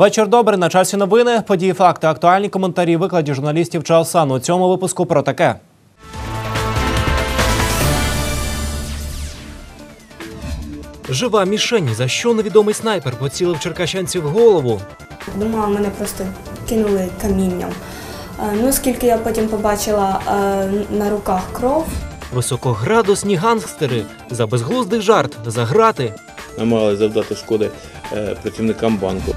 Вечір добрий. На часі новини. Події, факти, актуальні коментарі, викладі журналістів Чаосан. У цьому випуску про таке. Жива мішень. За що невідомий снайпер поцілив черкащанців голову? Думала, мене просто кинули камінням. Е, Ну, оскільки я потім побачила е, на руках кров, Високоградусні гангстери. За безглуздий жарт. За грати. намагалися завдати шкоди е, працівникам банку.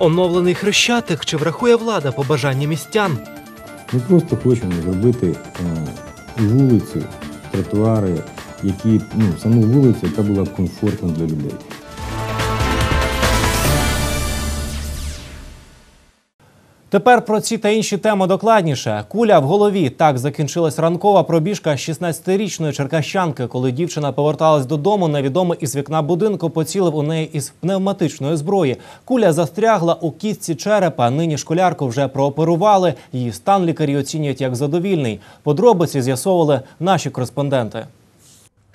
Оновлений хрещатик. Чи врахує влада побажання містян? Ми просто хочемо зробити е, вулицю, тротуари, які ну, саму вулицю, яка була комфортна для людей. Тепер про ці та інші теми докладніше. Куля в голові. Так закінчилась ранкова пробіжка 16-річної черкащанки. Коли дівчина поверталась додому, невідомий із вікна будинку поцілив у неї із пневматичної зброї. Куля застрягла у кістці черепа. Нині школярку вже прооперували. Її стан лікарі оцінюють як задовільний. Подробиці з'ясовували наші кореспонденти.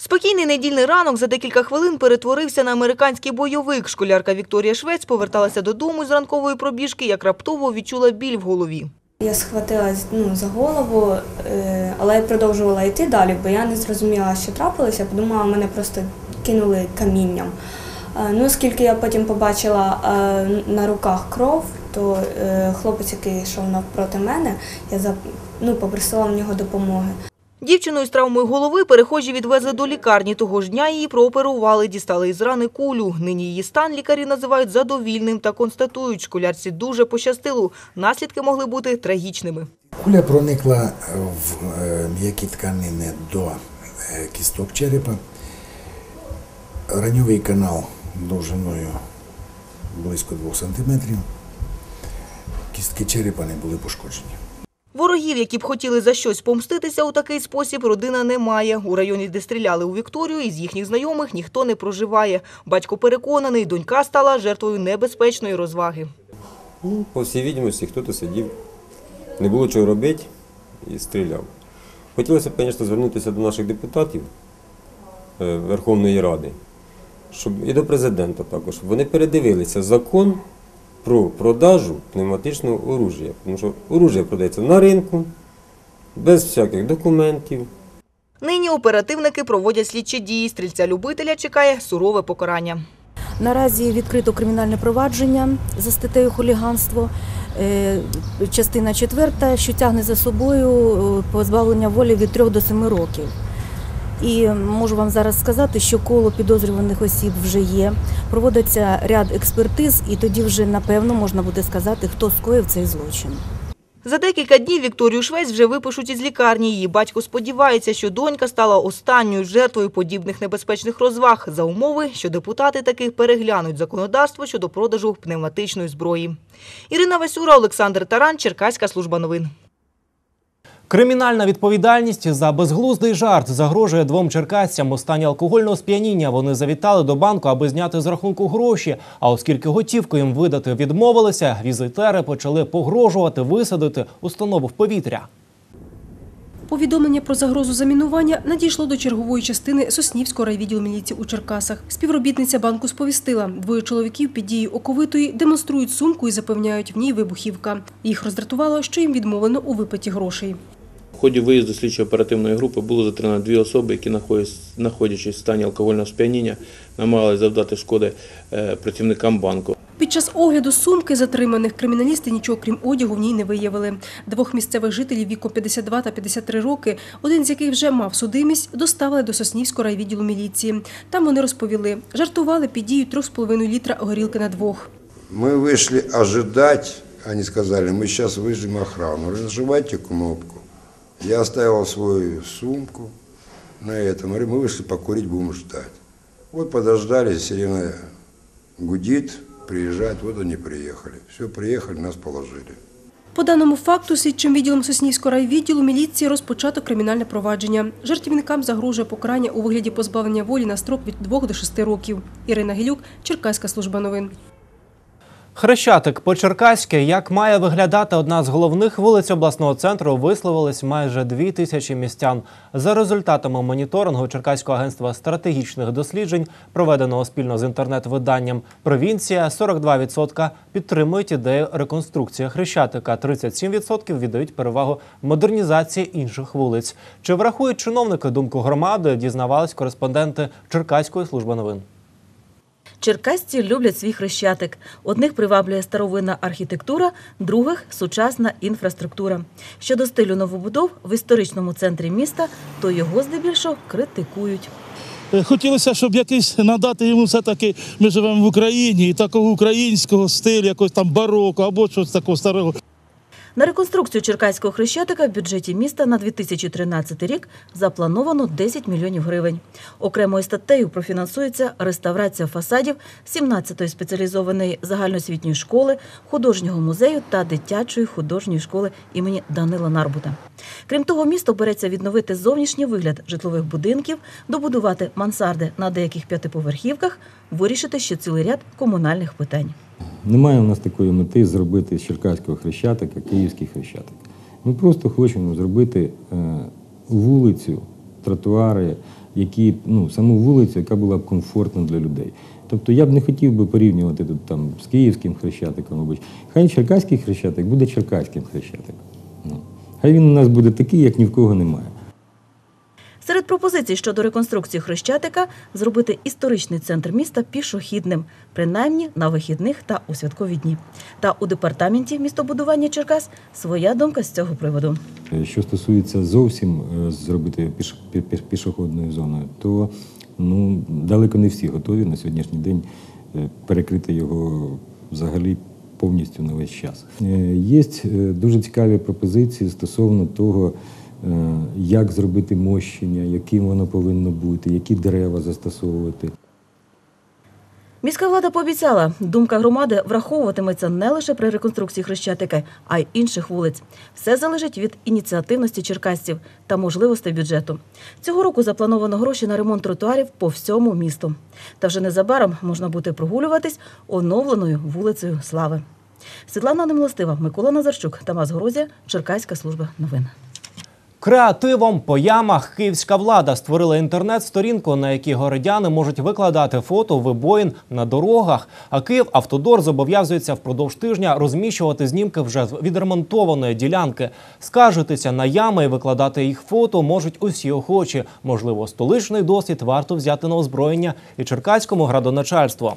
Спокійний недільний ранок за декілька хвилин перетворився на американський бойовик. Школярка Вікторія Швець поверталася додому з ранкової пробіжки, як раптово відчула біль в голові. я схватилась ну, за голову, е, але я продовжувала йти далі, бо я не зрозуміла, що трапилося. Подумала, мене просто кинули камінням. Е, Ну, оскільки я потім побачила е, на руках кров, то хлопець, який йшов навпроти мене, я ну, попросила в нього допомоги. Дівчину із травмою голови перехожі відвезли до лікарні. Того ж дня її прооперували, дістали із рани кулю. Нині її стан лікарі називають задовільним та констатують, школярці дуже пощастило. Наслідки могли бути трагічними. Куля проникла в е, м'які тканини до е, кісток черепа. Раньовий канал довжиною близько 2 см. Кістки черепа не були пошкоджені. Ворогів, які б хотіли за щось помститися у такий спосіб, родина не має. У районі, де стріляли у Вікторію, із їхніх знайомих ніхто не проживає. Батько переконаний, донька стала жертвою небезпечної розваги. Ну, по всій відомості, хтось сидів, не було чого робити і стріляв. Хотілося б, звісно, звернутися до наших депутатів е, Верховної Ради, щоб і до президента також. Вони передивилися закон про продажу пневматичного оружия. Тому що оружие продається на ринку, без всяких документів. Нині оперативники проводять слідчі дії. Стрільця-любителя чекає сурове покарання. Наразі відкрито кримінальне провадження за статтею хуліганство, е, частина 4, що тягне за собою е, позбавлення волі від 3 до 7 років. І можу вам зараз сказати, що коло підозрюваних осіб вже є. Проводиться ряд експертиз, і тоді вже напевно можна буде сказати, хто скоїв цей злочин. За декілька днів Вікторію Швець вже випишуть із лікарні. Її батько сподівається, що донька стала останньою жертвою подібних небезпечних розваг за умови, що депутати таких переглянуть законодавство щодо продажу пневматичної зброї. Ірина Васюра, Олександр Таран, Черкаська служба новин. Кримінальна відповідальність за безглуздий жарт загрожує двом черкасцям у стані алкогольного сп'яніння. Вони завітали до банку, аби зняти з рахунку гроші. А оскільки готівку їм видати відмовилися, візитери почали погрожувати висадити установу в повітря. Повідомлення про загрозу замінування надійшло до чергової частини Соснівського райвідділу міліції у Черкасах. Співробітниця банку сповістила, двоє чоловіків під дією оковитої демонструють сумку і запевняють в ній вибухівка. Їх роздратувало, що їм відмовлено у виплаті грошей В ході виїзду слідчої оперативної групи було затримано дві особи, які, знаходясь- знаходячись в стані алкогольного сп'яніння, намагалися завдати шкоди е, працівникам банку. Під час огляду сумки затриманих криміналісти нічого крім одягу в ній не виявили. Двох місцевих жителів віком 52 та 53 роки, один з яких вже мав судимість, доставили до Соснівського райвідділу міліції. Там вони розповіли, жартували під дією 3,5 літра горілки на двох. Мы вышли ожидать, они сказали, мы сейчас выжмем охрану, Говорю, нажимайте кнопку. Я оставил свою сумку на этом, говорю, мы вышли покурить, будем ждать. Вот подождали, сирена гудит, приезжает, вот они приехали. Все, приехали, нас положили. По даному факту слідчим відділом Соснівського райвідділу міліції розпочато кримінальне провадження. Жертівникам загрожує покарання у вигляді позбавлення волі на строк від 2 до 6 років. Ірина Гілюк, Черкаська служба новин. Хрещатик по-черкаськи, як має виглядати одна з головних вулиць обласного центру, висловились майже дві тисячі містян. За результатами моніторингу Черкаського агентства стратегічних досліджень, проведеного спільно з інтернет-виданням Провінція, 42% підтримують ідею реконструкції Хрещатика, 37% віддають перевагу модернізації інших вулиць. Чи врахують чиновники думку громади, дізнавались кореспонденти Черкаської служби новин. Черкасці люблять свій хрещатик. Одних приваблює старовинна архітектура, других сучасна інфраструктура. Щодо стилю новобудов в історичному центрі міста, то його здебільшого критикують. Е, Хотілося, щоб якийсь надати йому все-таки, ми живемо в Україні, і такого українського стилю, якогось там бароко або щось такого старого. На реконструкцію Черкаського хрещатика в бюджеті міста на 2013 рік заплановано 10 мільйонів гривень. Окремою статтею профінансується реставрація фасадів 17-ї спеціалізованої загальноосвітньої школи, художнього музею та дитячої художньої школи імені Данила Нарбута. Крім того, місто береться відновити зовнішній вигляд житлових будинків, добудувати мансарди на деяких п'ятиповерхівках, вирішити ще цілий ряд комунальних питань. Немає у нас такої мети зробити з Черкаського хрещатика київський хрещатик. Ми просто хочемо зробити е, вулицю, тротуари, які, ну, саму вулицю, яка була б комфортна для людей. Тобто я б не хотів би порівнювати тут там з київським хрещатиком, мабуть. Хай черкаський хрещатик буде черкаським хрещатиком. Ну. Хай він у нас буде такий, як ні в кого немає. Серед пропозицій щодо реконструкції Хрещатика зробити історичний центр міста пішохідним, принаймні на вихідних та у святкові дні. Та у департаменті містобудування Черкас своя думка з цього приводу. Е, Що стосується зовсім е, зробити піш, пі- пі- пішохідною зоною, то ну, далеко не всі готові на сьогоднішній день е, перекрити його взагалі повністю на весь час. Є дуже цікаві пропозиції стосовно того, як зробити мощення, яким воно повинно бути, які дерева застосовувати. Міська влада пообіцяла, думка громади враховуватиметься не лише при реконструкції Хрещатика, а й інших вулиць. Все залежить від ініціативності черкасців та можливостей бюджету. Цього року заплановано гроші на ремонт тротуарів по всьому місту. Та вже незабаром можна буде прогулюватись оновленою вулицею Слави. Світлана Немилостива, Микола Назарчук, Тамас Горозія, Черкаська служба новин. Креативом по ямах київська влада створила інтернет-сторінку, на якій городяни можуть викладати фото вибоїн на дорогах. А Київ Автодор зобов'язується впродовж тижня розміщувати знімки вже з відремонтованої ділянки. Скаржитися на ями і викладати їх фото можуть усі охочі. Можливо, столичний досвід варто взяти на озброєння і черкаському градоначальству.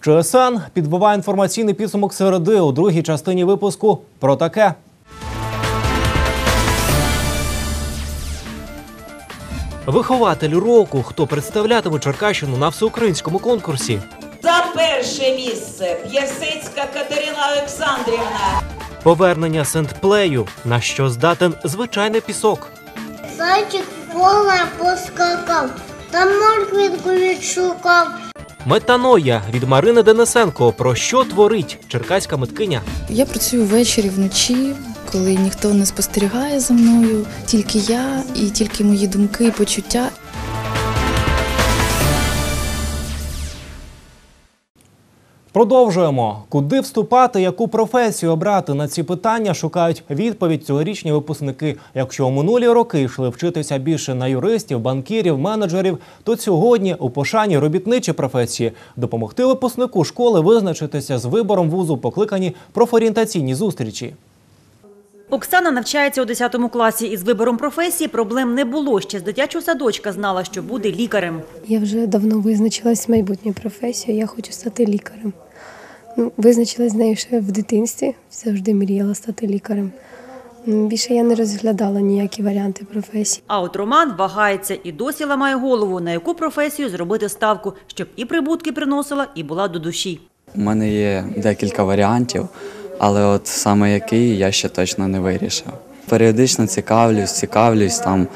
ЧСН підбиває інформаційний підсумок середи у другій частині випуску про таке. Вихователь року, хто представлятиме Черкащину на всеукраїнському конкурсі. За перше місце П'єсецька Катерина Олександрівна. Повернення сентплею, на що здатен звичайний пісок. Зайчик поле поскакав, та морквинку відшукав. Метаноя від Марини Денисенко. Про що творить черкаська миткиня? Я працюю ввечері вночі, коли ніхто не спостерігає за мною, тільки я і тільки мої думки і почуття. Продовжуємо. Куди вступати, яку професію обрати на ці питання шукають відповідь цьогорічні випускники. Якщо у минулі роки йшли вчитися більше на юристів, банкірів, менеджерів, то сьогодні у пошані робітничі професії допомогти випускнику школи визначитися з вибором вузу покликані профорієнтаційні зустрічі. Оксана навчається у 10 класі. Із вибором професії проблем не було. Ще з дитячого садочка знала, що буде лікарем. Я вже давно визначилась з майбутньою професією. Я хочу стати лікарем. Ну, визначилась з нею ще в дитинстві. Завжди мріяла стати лікарем. Більше я не розглядала ніякі варіанти професій. А от Роман вагається і досі ламає голову, на яку професію зробити ставку, щоб і прибутки приносила, і була до душі. У мене є декілька варіантів, але от саме який я ще точно не вирішив. Періодично цікавлюсь, цікавлюсь там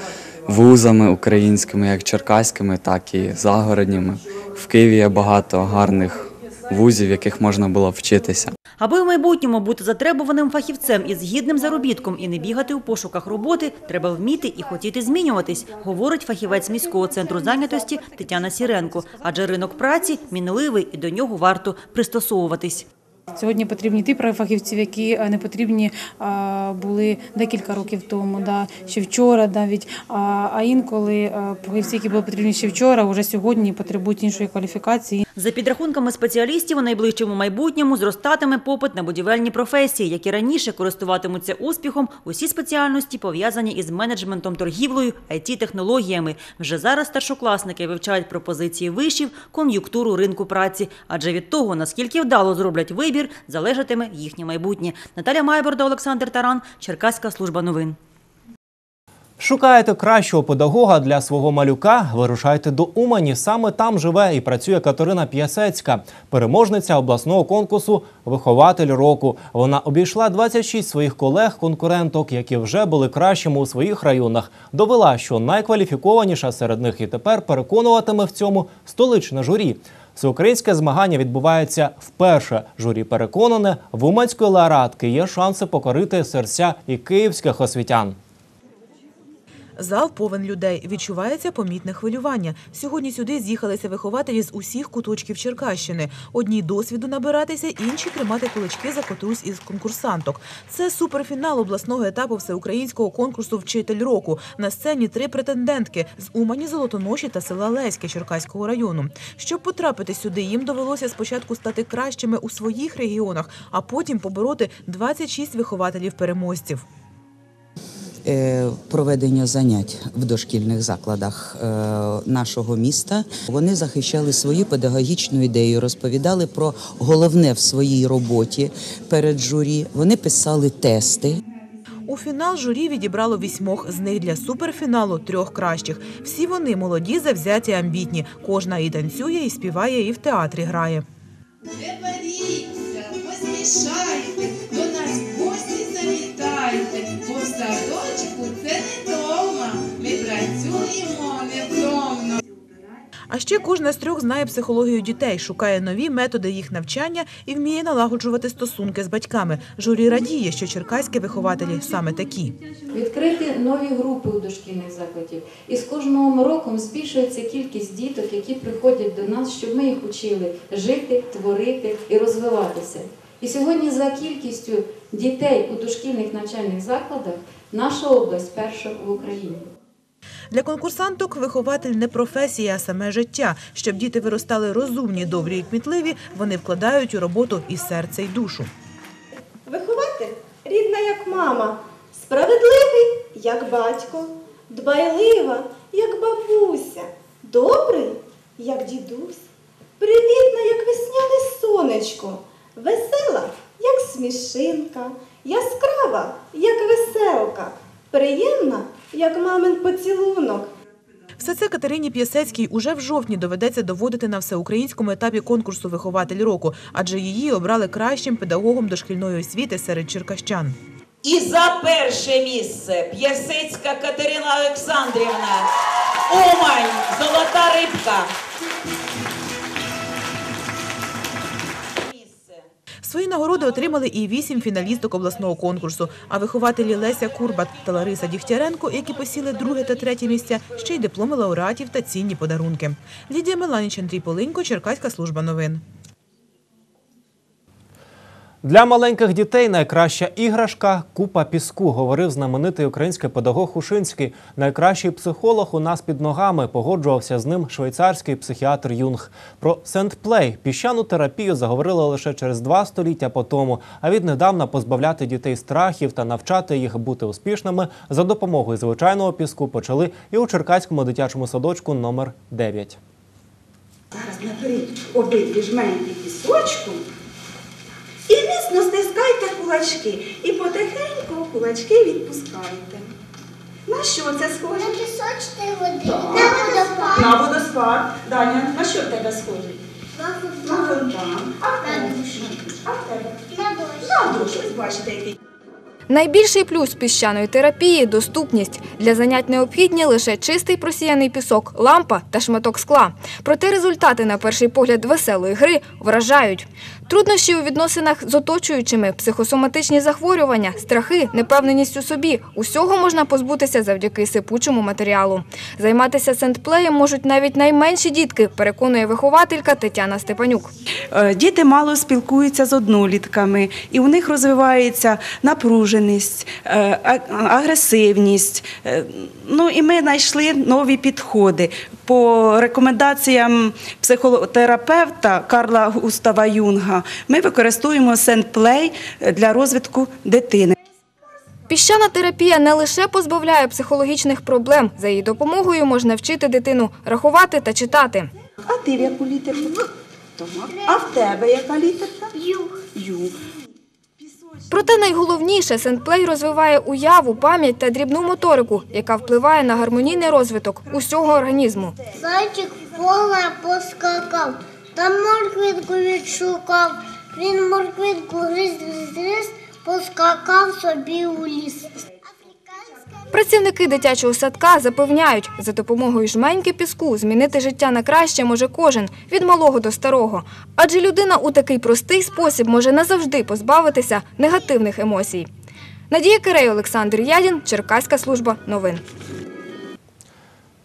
вузами українськими, як черкаськими, так і загородніми. В Києві є багато гарних вузів, яких можна було вчитися. Аби в майбутньому бути затребуваним фахівцем із гідним заробітком і не бігати у пошуках роботи, треба вміти і хотіти змінюватись, говорить фахівець міського центру зайнятості Тетяна Сіренко. Адже ринок праці мінливий і до нього варто пристосовуватись. Сьогодні потрібні ті правофахівців, які е, не потрібні були декілька років тому, да, ще вчора навіть. А, а інколи е, фахівці, які були потрібні ще вчора, вже сьогодні потребують іншої кваліфікації. За підрахунками спеціалістів, у найближчому майбутньому зростатиме попит на будівельні професії, які раніше користуватимуться успіхом. Усі спеціальності пов'язані із менеджментом, торгівлею, IT-технологіями. Вже зараз старшокласники вивчають пропозиції вишів, кон'юнктуру ринку праці. Адже від того, наскільки вдало зроблять вибір, залежатиме їхнє майбутнє. Наталя Майборда, Олександр Таран, Черкаська служба новин. Шукаєте кращого педагога для свого малюка? Вирушайте до Умані. Саме там живе і працює Катерина П'ясецька, переможниця обласного конкурсу Вихователь року. Вона обійшла 26 своїх колег-конкуренток, які вже були кращими у своїх районах. Довела, що найкваліфікованіша серед них і тепер переконуватиме в цьому столичне журі. Всеукраїнське змагання відбувається вперше. Журі переконане, в уманської лауреатки є шанси покорити серця і київських освітян. Зал повен людей. Відчувається помітне хвилювання. Сьогодні сюди з'їхалися вихователі з усіх куточків Черкащини. Одні досвіду набиратися, інші тримати кулачки за котрусь із конкурсанток. Це суперфінал обласного етапу всеукраїнського конкурсу Вчитель року. На сцені три претендентки з Умані, Золотоноші та села Леське Черкаського району. Щоб потрапити сюди, їм довелося спочатку стати кращими у своїх регіонах, а потім побороти 26 вихователів-переможців. е, проведення занять в дошкільних закладах е, нашого міста. Вони захищали свою педагогічну ідею, розповідали про головне в своїй роботі перед журі. Вони писали тести. У фінал журі відібрало вісьмох з них для суперфіналу трьох кращих. Всі вони молоді, завзяті, амбітні. Кожна і танцює, і співає, і в театрі грає. Не боріться, поспішайте, до нас гості завітайте, бо в садочку це не дома. Ми працюємо невтомно. А ще кожна з трьох знає психологію дітей, шукає нові методи їх навчання і вміє налагоджувати стосунки з батьками. Журі радіє, що черкаські вихователі саме такі. відкрити нові групи у дошкільних закладів. І з кожним роком збільшується кількість діток, які приходять до нас, щоб ми їх учили жити, творити і розвиватися. І сьогодні за кількістю дітей у дошкільних навчальних закладах наша область перша в Україні. Для конкурсанток вихователь не професія, а саме життя. Щоб діти виростали розумні, добрі і кмітливі, вони вкладають у роботу і серце, і душу. Вихователь рідна, як мама, справедливий, як батько, дбайлива, як бабуся, добрий, як дідусь, привітна, як весняне сонечко, весела, як смішинка, яскрава, як веселка, приємна, як мамин поцілунок. Все це Катерині П'ясецькій уже в жовтні доведеться доводити на всеукраїнському етапі конкурсу Вихователь року, адже її обрали кращим педагогом дошкільної освіти серед черкащан. І за перше місце П'ясецька Катерина Олександрівна. Умань, золота рибка. Свої нагороди отримали і вісім фіналісток обласного конкурсу. А вихователі Леся Курбат та Лариса Дігтяренко, які посіли друге та третє місця, ще й дипломи лауреатів та цінні подарунки. Лідія Меланіч, Андрій Полинько, Черкаська служба новин. Для маленьких дітей найкраща іграшка купа піску, говорив знаменитий український педагог Хушинський. Найкращий психолог у нас під ногами погоджувався з ним швейцарський психіатр Юнг. Про сент-плей піщану терапію заговорили лише через два століття по тому. А віднедавна позбавляти дітей страхів та навчати їх бути успішними за допомогою звичайного піску почали і у Черкаському дитячому садочку номер 9. Зараз наберіть обидві жменьки пісочку і міцно стискайте кулачки. І потихеньку кулачки відпускайте. На що це схоже? На пісочної води. На водопад. На водоспад. Даня, на що в тебе схоже? На фонтан. А в тебе? На душ. А в тебе? На дощ. На душ. Ось бачите, який. Найбільший плюс піщаної терапії доступність. Для занять необхідні лише чистий просіяний пісок, лампа та шматок скла. Проте результати, на перший погляд, веселої гри вражають. Труднощі у відносинах з оточуючими, психосоматичні захворювання, страхи, непевненість у собі – усього можна позбутися завдяки сипучому матеріалу. Займатися сендплеєм можуть навіть найменші дітки, переконує вихователька Тетяна Степанюк. Е, Діти мало спілкуються з однолітками, і у них розвивається напруженість, е, агресивність. Е, Ну і ми знайшли нові підходи. По рекомендаціям психотерапевта Карла Густава Юнга ми використовуємо сендплей для розвитку дитини. Піщана терапія не лише позбавляє психологічних проблем, за її допомогою можна вчити дитину рахувати та читати. А ти в яку літерку? Тома. А в тебе яка літерка? Ю. Ю. Проте найголовніше, сендплей розвиває уяву, пам'ять та дрібну моторику, яка впливає на гармонійний розвиток усього організму. Зайчик в поле поскакав, там морквинку відшукав. Він морквинку гриз гриз, поскакав собі у ліс. Працівники дитячого садка запевняють, за допомогою жменьки піску змінити життя на краще може кожен, від малого до старого. Адже людина у такий простий спосіб може назавжди позбавитися негативних емоцій. Надія Кирей, Олександр Ядін, Черкаська служба новин.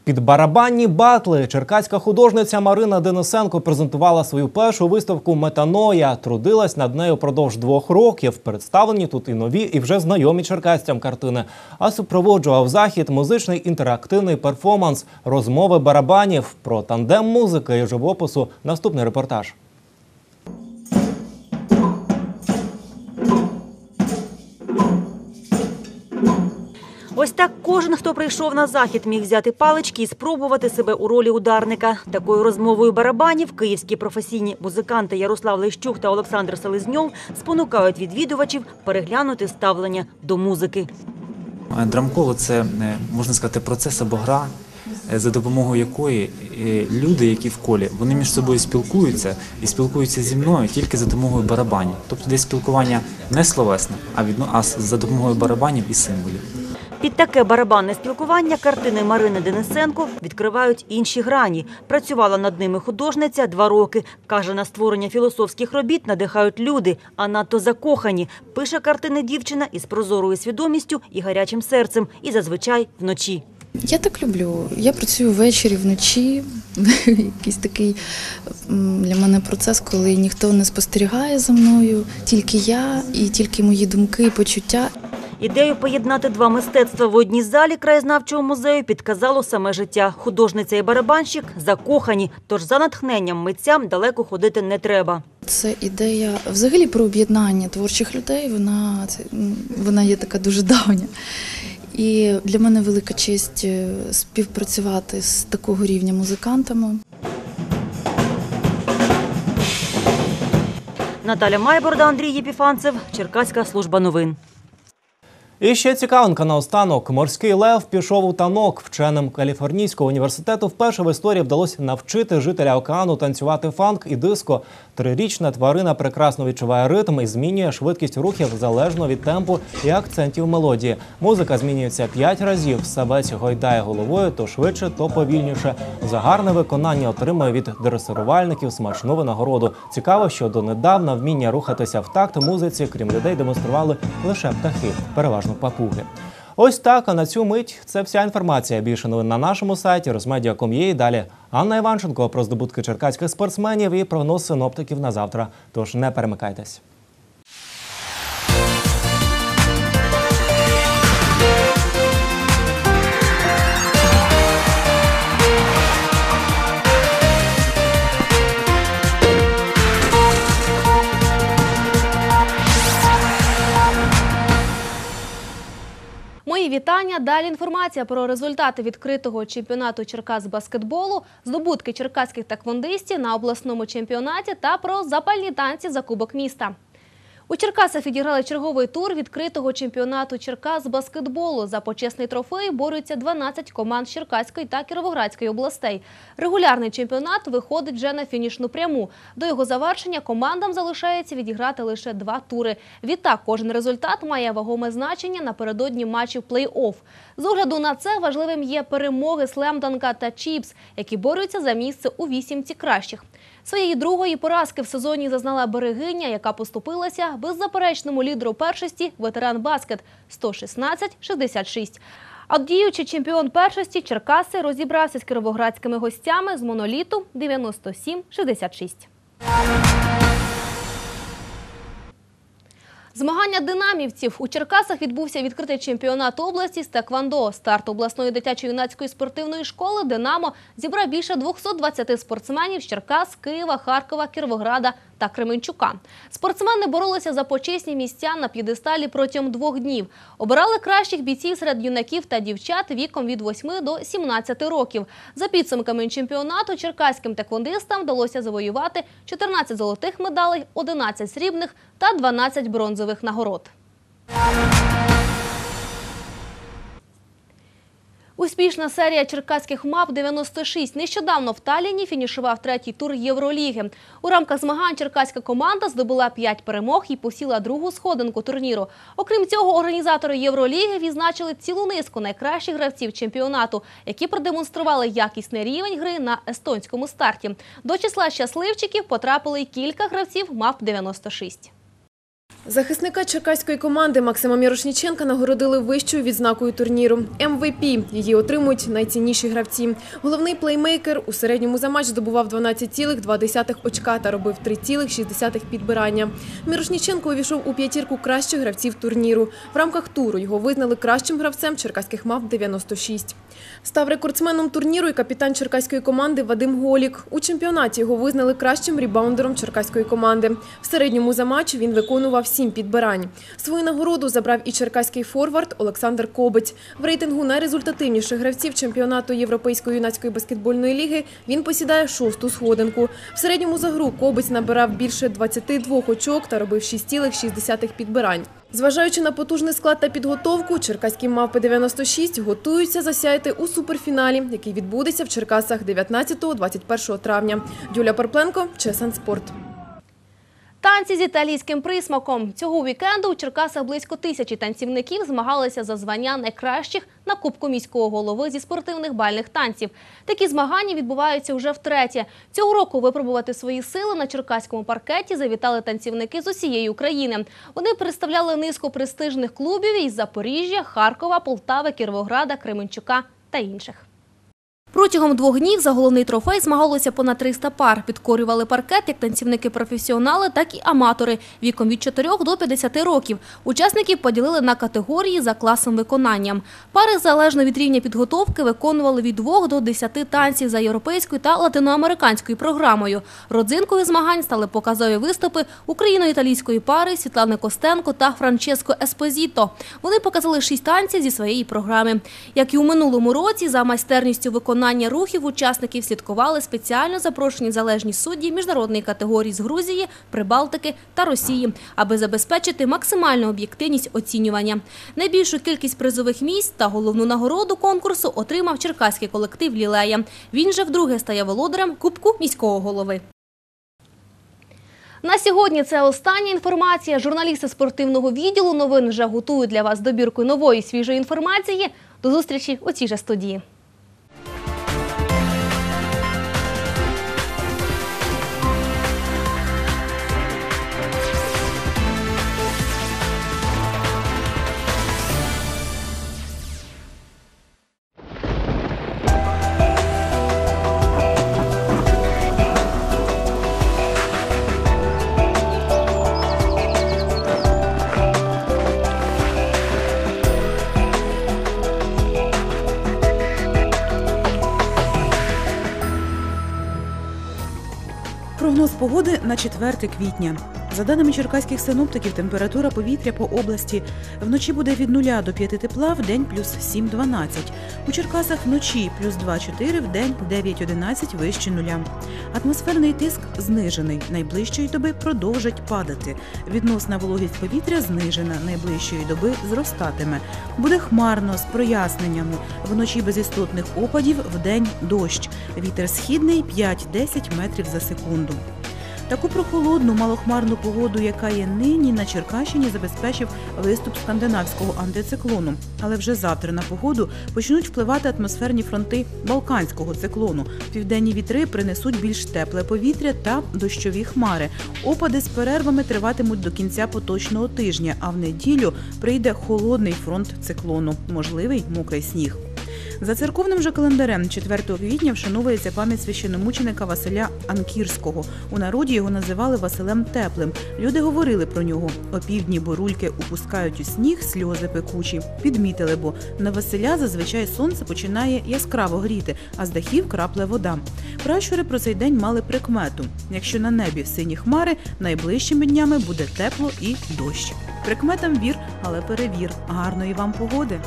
Під барабанні батли черкаська художниця Марина Денисенко презентувала свою першу виставку Метаноя. Трудилась над нею продовж двох років. Представлені тут і нові, і вже знайомі черкасцям картини. А супроводжував захід музичний інтерактивний перформанс розмови барабанів про тандем музики і живопису. Наступний репортаж. Ось так кожен, хто прийшов на захід, міг взяти палички і спробувати себе у ролі ударника. Такою розмовою барабанів київські професійні музиканти Ярослав Лещук та Олександр Селезньов спонукають відвідувачів переглянути ставлення до музики. Драмколо це е, можна сказати процес або гра, е, за допомогою якої е, люди, які в колі, вони між собою спілкуються і спілкуються зі мною тільки за допомогою барабанів. Тобто десь спілкування не словесне, а відно а за допомогою барабанів і символів. Під таке барабанне спілкування картини Марини Денисенко відкривають інші грані. Працювала над ними художниця два роки. Каже, на створення філософських робіт надихають люди, а надто закохані. Пише картини дівчина із прозорою свідомістю і гарячим серцем, і зазвичай вночі. Я так люблю. Я працюю ввечері, вночі. Якийсь такий для мене процес, коли ніхто не спостерігає за мною, тільки я і тільки мої думки і почуття. Ідею поєднати два мистецтва в одній залі краєзнавчого музею підказало саме життя. Художниця і барабанщик закохані, тож за натхненням митцям далеко ходити не треба. Це ідея взагалі про об'єднання творчих людей. Вона вона є така дуже давня. І для мене велика честь е, співпрацювати з такого рівня музикантами. Наталя Майборда, Андрій Єпіфанцев, Черкаська служба новин. І ще цікавинка наостанок. Морський лев пішов у танок. Вченим Каліфорнійського університету вперше в історії вдалося навчити жителя океану танцювати фанк і диско. Трирічна тварина прекрасно відчуває ритм і змінює швидкість рухів залежно від темпу і акцентів мелодії. Музика змінюється п'ять разів. Савець гойдає головою то швидше, то повільніше. За гарне виконання отримує від дресирувальників смачну винагороду. Цікаво, що донедавна вміння рухатися в такт музиці, крім людей, демонстрували лише птахи, переважно папуги. Ось так, а на цю мить це вся інформація. Більше новин на нашому сайті розмедіа.com.ua. І далі Анна Іванченко про здобутки черкаських спортсменів і прогноз синоптиків на завтра. Тож не перемикайтесь. Мої вітання. Далі інформація про результати відкритого чемпіонату Черкас баскетболу, здобутки черкаських таквондистів на обласному чемпіонаті та про запальні танці за Кубок міста. У Черкасах відіграли черговий тур відкритого чемпіонату Черкас з баскетболу. За почесний трофей борються 12 команд Черкаської та Кіровоградської областей. Регулярний чемпіонат виходить вже на фінішну пряму. До його завершення командам залишається відіграти лише два тури. Відтак, кожен результат має вагоме значення напередодні матчів плей-офф. З огляду на це важливим є перемоги Слемданка та Чіпс, які борються за місце у вісімці кращих. Своєї другої поразки в сезоні зазнала берегиня, яка поступилася беззаперечному лідеру першості ветеран баскет 116-66. А діючий чемпіон першості Черкаси розібрався з кіровоградськими гостями з моноліту 97-66. Змагання динамівців у Черкасах відбувся відкритий чемпіонат області з теквандо. Старт обласної дитячо-юнацької спортивної школи «Динамо» зібрав більше 220 спортсменів з Черкас, Києва, Харкова, Кіровограда та Кременчука. Спортсмени боролися за почесні місця на п'єдесталі протягом двох днів. Обирали кращих бійців серед юнаків та дівчат віком від 8 до 17 років. За підсумками чемпіонату черкаським теквондистам вдалося завоювати 14 золотих медалей, 11 срібних та 12 бронзових нагород. Успішна серія черкаських мап 96 нещодавно в Талліні фінішував третій тур Євроліги. У рамках змагань черкаська команда здобула 5 перемог і посіла другу сходинку турніру. Окрім цього, організатори Євроліги відзначили цілу низку найкращих гравців чемпіонату, які продемонстрували якісний рівень гри на естонському старті. До числа щасливчиків потрапили й кілька гравців мап 96. Захисника черкаської команди Максима Мірошніченка нагородили вищою відзнакою турніру МВП. Її отримують найцінніші гравці. Головний плеймейкер у середньому за матч здобував 12,2 очка та робив 3,6 підбирання. Мірошніченко увійшов у п'ятірку кращих гравців турніру. В рамках туру його визнали кращим гравцем черкаських мав 96. Став рекордсменом турніру і капітан черкаської команди Вадим Голік. У чемпіонаті його визнали кращим рібаундером черкаської команди. В середньому за матч він виконував сім підбирань. Свою нагороду забрав і черкаський форвард Олександр Кобець. В рейтингу найрезультативніших гравців чемпіонату Європейської юнацької баскетбольної ліги він посідає шосту сходинку. В середньому за гру Кобець набирав більше 22 очок та робив 6,6 підбирань. Зважаючи на потужний склад та підготовку, черкаські мавпи 96 готуються засяяти у суперфіналі, який відбудеться в Черкасах 19-21 травня. Юля Парпленко, Чесан Спорт. Танці з італійським присмаком. Цього вікенду у Черкасах близько тисячі танцівників змагалися за звання найкращих на Кубку міського голови зі спортивних бальних танців. Такі змагання відбуваються вже втретє. Цього року випробувати свої сили на черкаському паркеті завітали танцівники з усієї України. Вони представляли низку престижних клубів із Запоріжжя, Харкова, Полтави, Кіровограда, Кременчука та інших. Протягом двох днів за головний трофей змагалося понад 300 пар. Підкорювали паркет як танцівники-професіонали, так і аматори віком від 4 до 50 років. Учасників поділили на категорії за класом виконанням. Пари залежно від рівня підготовки виконували від 2 до 10 танців за європейською та латиноамериканською програмою. Родзинкою змагань стали показові виступи україно-італійської пари Світлани Костенко та Франческо Еспозіто. Вони показали шість танців зі своєї програми. Як і у минулому році, за майстерністю виконання виконання рухів учасників слідкували спеціально запрошені залежні судді міжнародної категорії з Грузії, Прибалтики та Росії, аби забезпечити максимальну об'єктивність оцінювання. Найбільшу кількість призових місць та головну нагороду конкурсу отримав черкаський колектив Лілея. Він же вдруге стає володарем Кубку міського голови. На сьогодні це остання інформація. Журналісти спортивного відділу новин вже готують для вас добірку нової свіжої інформації. До зустрічі у цій же студії. Погоди на 4 квітня. За даними черкаських синоптиків, температура повітря по області вночі буде від 0 до 5 тепла, в день плюс 7-12. У Черкасах вночі плюс 2-4, в день 9-11 вище нуля. Атмосферний тиск знижений. Найближчої доби продовжить падати. Відносна вологість повітря знижена. Найближчої доби зростатиме. Буде хмарно з проясненнями. Вночі без істотних опадів, в день дощ. Вітер східний 5-10 метрів за секунду. Таку прохолодну, малохмарну погоду, яка є нині, на Черкащині забезпечив виступ скандинавського антициклону. Але вже завтра на погоду почнуть впливати атмосферні фронти Балканського циклону. Південні вітри принесуть більш тепле повітря та дощові хмари. Опади з перервами триватимуть до кінця поточного тижня, а в неділю прийде холодний фронт циклону, можливий мокрий сніг. За церковним же календарем 4 квітня вшановується пам'ять священомученика Василя Анкірського. У народі його називали Василем Теплим. Люди говорили про нього. Опівдні борульки упускають у сніг сльози пекучі. Підмітили, бо на Василя зазвичай сонце починає яскраво гріти, а з дахів крапле вода. Пращури про цей день мали прикмету. Якщо на небі сині хмари, найближчими днями буде тепло і дощ. Прикметам вір, але перевір. Гарної вам погоди!